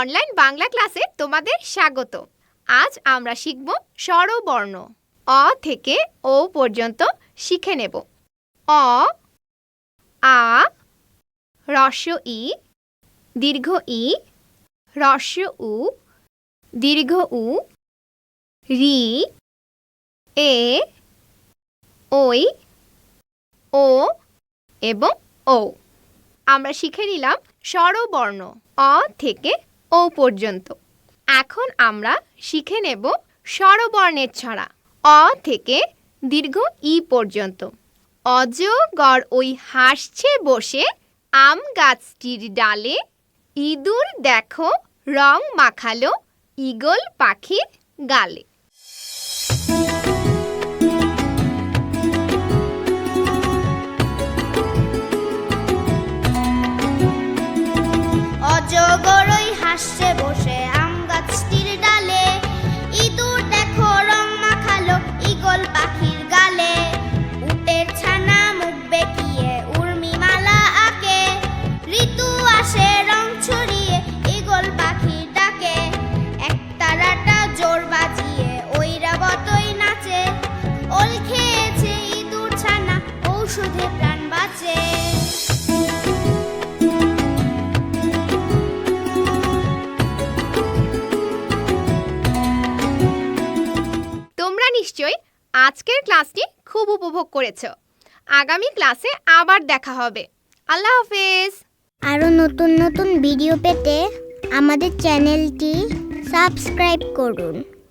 Online Bangla ক্লাসে তোমাদের স্বাগত। আজ আমরা শিখব স্বরবর্ণ। অ থেকে ও পর্যন্ত শিখে নেব। অ, আ, রস্য ই, দীর্ঘ ই, রস্য উ, দীর্ঘ উ, রি, এ ওই ও এবং ও আমরা শিখে নিলাম স্বরবর্ণ। অ থেকে ও পর্যন্ত। এখন আমরা শিখে নেব স্বরবর্ণের ছড়া। অ থেকে দীর্ঘ ই পর্যন্ত। অজ অজগর ওই হাসছে বসে আম গাছটির ডালে। ইঁদুর দেখো রং মাখালো, ঈগল পাখির গালে। ঔষধে প্রাণ বাঁচে। তোমরা নিশ্চয়ই আজকের ক্লাসটি খুব উপভোগ করেছ। আগামী ক্লাসে আবার দেখা হবে। আল্লাহ হাফেজ। আরও নতুন নতুন ভিডিও পেতে আমাদের চ্যানেলটি সাবস্ক্রাইব করুন।